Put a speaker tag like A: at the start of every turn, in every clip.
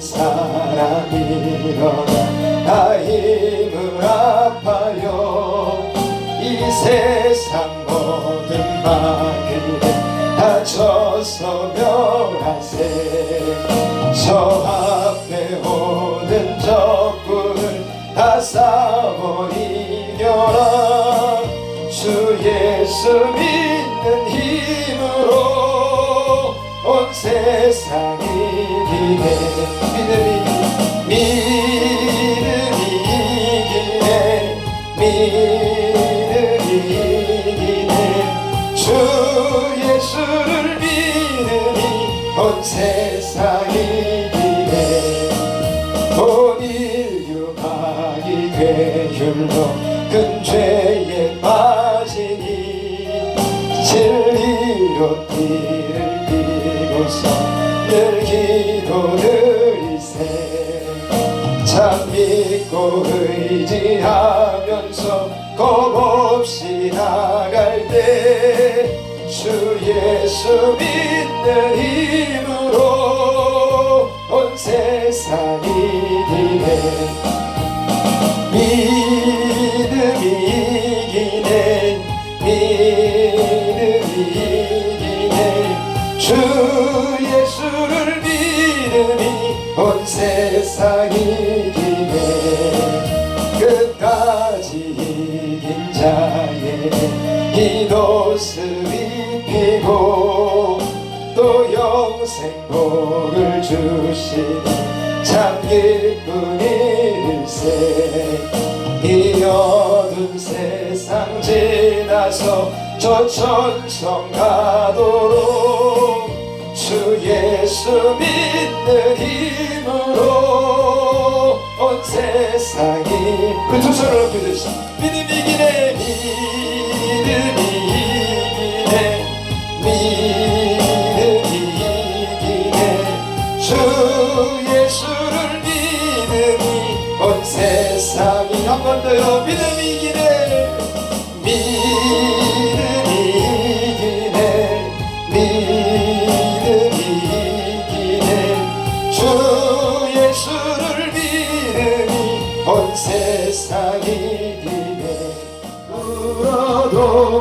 A: 사람 일어나 다 힘을 아파요. 이 세상 모든 마귀를 다 쳐서 멸하세. 저 앞에 오는 적군을 다 이겨라. 주 예수 믿는 힘으로 온 세상이 이기네 믿음이 믿음이 이기네. 믿음이 이기네 주 예수를 믿음이 온 세상이 이기네. 온 인류가 이괴율로 큰 죄에 빠지니 진리로 길을 비고서. 늘 기도 드리세 참 믿고 의지하면서 겁없이 나갈 때 주 예수 믿는 힘으로 온 세상이 이기네. 믿음이 이기네. 믿음이 이기네. 주 예수를 믿음이 온 세상이 이기네 끝까지 이긴 자에게 흰옷을 입히고 또 영생복을 주시니 참 기쁜 일세. 이 어두운 세상 지나서 저 천성 가도록 주 예수 믿는 힘으로 온 세상이 우리 두 손을 높이 드시 믿음이 이기네 믿음이 이기네 믿음이 이기네. 주 예수를 믿음이 온 세상이 한 번 더요. 믿음이 이기네 믿음이 이기네 믿음이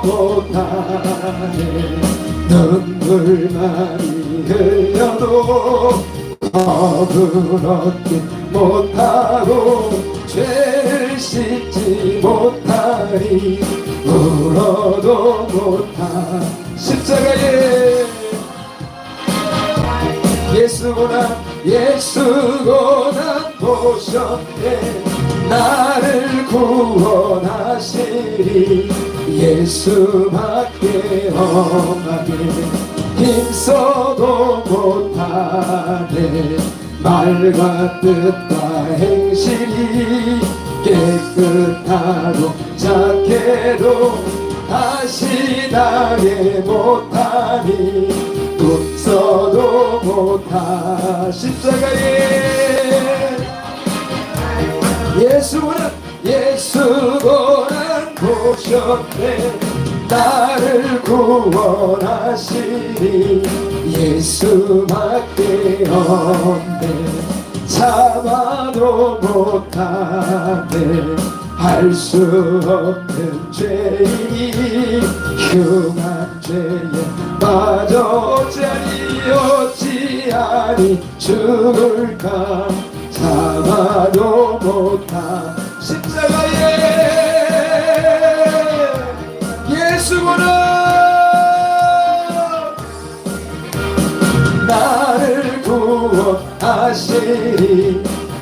A: 못하네 눈물만이 흘려도 겁을 얻지 못하고 죄를 씻지 못하리 울어도 못하 십자가에 예수고난 예수고난 보셨네 나를 구원하시리 예수밖에 없나니 힘써도 못하네 말과 뜻과 행실이 깨끗하고 착해도 다시 나게 못하니 웃어도 못하 십자가에. 예수는 예수고 난 보셨네 나를 구원하시니 예수밖에 없네. 참아도 못하네. 할 수 없는 죄인이 흉한 죄에 빠져 어찌하니 어찌하니 죽을까? 참아도 못한 십자가에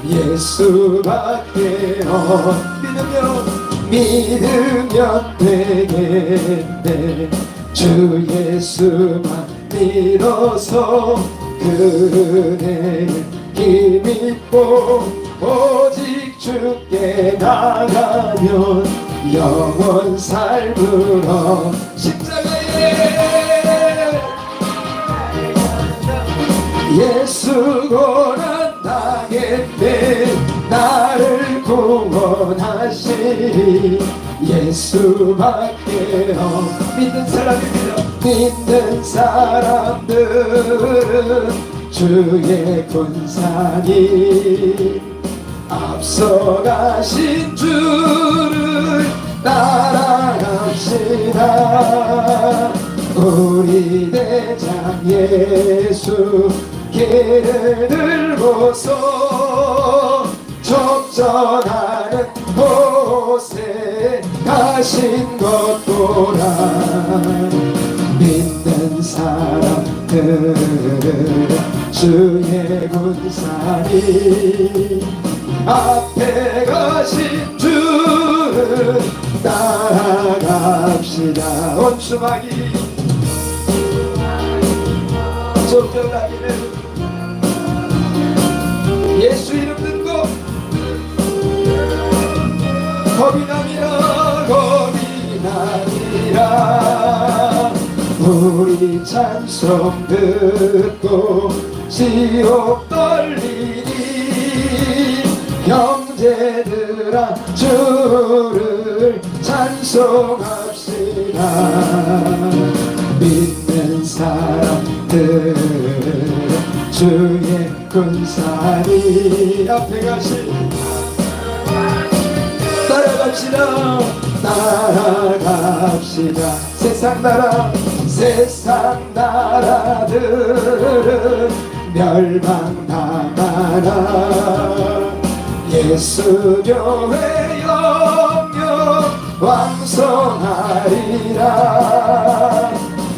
A: 예수밖에 없. 믿으면 되겠네. 주 예수만 믿어서 그네 힘입고 오직 주께 나가면 영원 삶으로 십자가에 예수 고난 당했네 나를 구원하시리 예수밖에 없 믿는 사람입니다 믿는 사람들은 주의 군상이 앞서가신 주를 따라갑시다. 우리 대장 예수 길을 들고서 접전하는 곳에 가신 것보라 믿는 사람들 주의 군사니 앞에 가신 주를 따라갑시다. 온수막이 쫓겨다니는 예수 이름 겁이 나미라 겁이 나미라. 우리 찬송 듣고 지옥 떨리니 형제들아 주를 찬송합시다. 믿는 사람들 주의 군사리 앞에 가시 따라갑시다. 따라갑시다. 세상 나라 세상 나라들은 멸망당하나 예수 교회 영영 왕성하리라.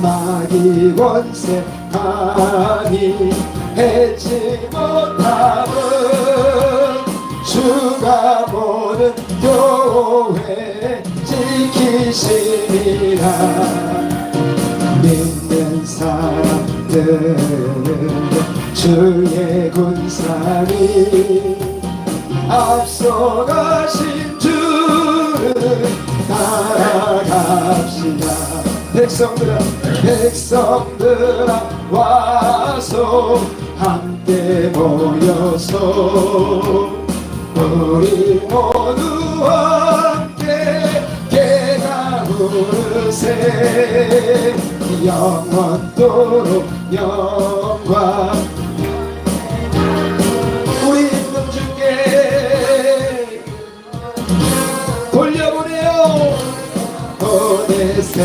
A: 마귀 권세 감히 해지 못함은 주가 모든 교회 지키시리라. 믿는 사람들 주의 군사리 앞서가신 주를 따라갑시다. 백성들아 백성들아 와서 함께 모여서 우리 모두 함께 부르세. 영원토록 영광. 우리 있는 주께 돌려보내요. 보내세.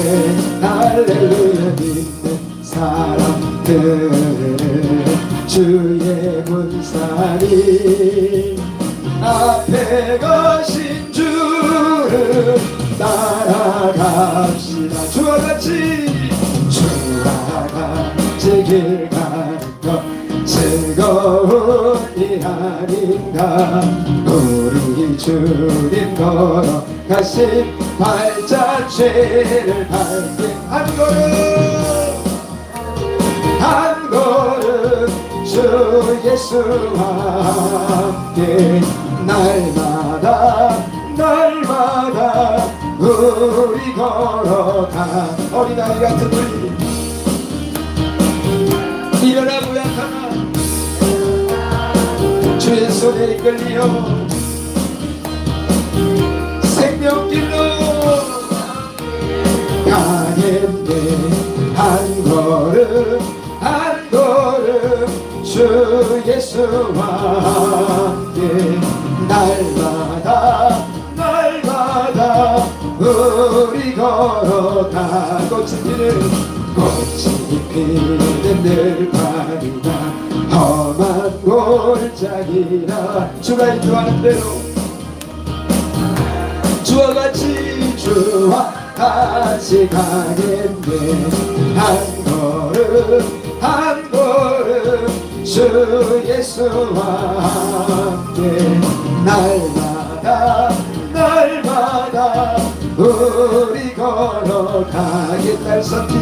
A: 할렐루야 믿는 사람들. 주의 군사리 앞에 가신 주를 따라갑시다. 주와 같이. 주와 같이 길 가는 것 즐거운 일 아닌가. 우리 주님 걸어가신 발자취를 밟게 한 걸음 한 걸음 주 예수와 함께 날마다 날마다 우리 걸어가. 어린아이 같은 우리. 일어나 고약하나? 주의 손에 이끌리어 생명길로. 가겠네 한 걸음 한 걸음 주 예수와 함께 날마다 날마다 우리 걸어가 꽃이 피는 꽃이 피는 늘파리가 험한 골짜기라 주가 인도하는 대로 주와 같이 주와 같이 가겠네. 한 걸음 한 걸음 주 예수와 함께 날마다 날마다 우리 걸어가겠 옛날 선지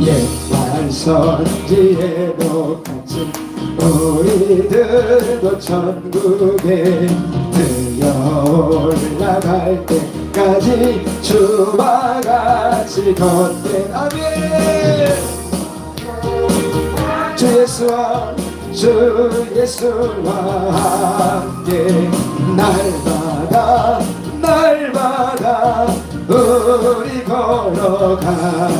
A: 옛날 선지에도 같이 우리들도 천국에 들려 올라갈 때까지 주와 같이 걷는 아멘. 주 예수와 주 예수와 함께 날마다 날마다 우리 걸어가니